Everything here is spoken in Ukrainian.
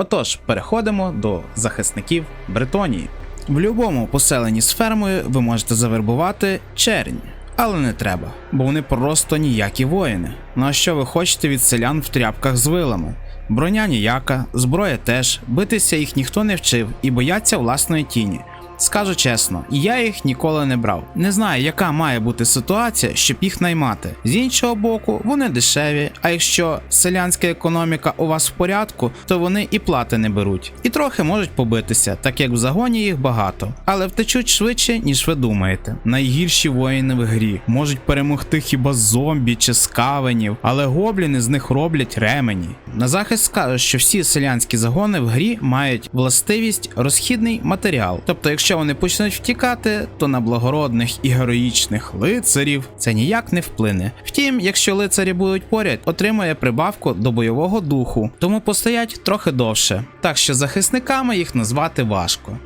Отож, переходимо до захисників Бретонії. В будь-якому поселенні з фермою ви можете завербувати чернь. Але не треба, бо вони просто ніякі воїни. Ну а що ви хочете від селян в тряпках з вилами? Броня ніяка, зброя теж, битися їх ніхто не вчив і бояться власної тіні. Скажу чесно, я їх ніколи не брав. Не знаю, яка має бути ситуація, щоб їх наймати. З іншого боку, вони дешеві, а якщо селянська економіка у вас в порядку, то вони і плати не беруть. І трохи можуть побитися, так як в загоні їх багато, але втечуть швидше, ніж ви думаєте. Найгірші воїни в грі можуть перемогти хіба зомбі чи скавенів, але гобліни з них роблять ремені. На захист скажу, що всі селянські загони в грі мають властивість розхідний матеріал. Тобто, якщо вони почнуть втікати, то на благородних і героїчних лицарів це ніяк не вплине. Втім, якщо лицарі будуть поряд, отримає прибавку до бойового духу, тому постоять трохи довше. Так що захисниками їх назвати важко.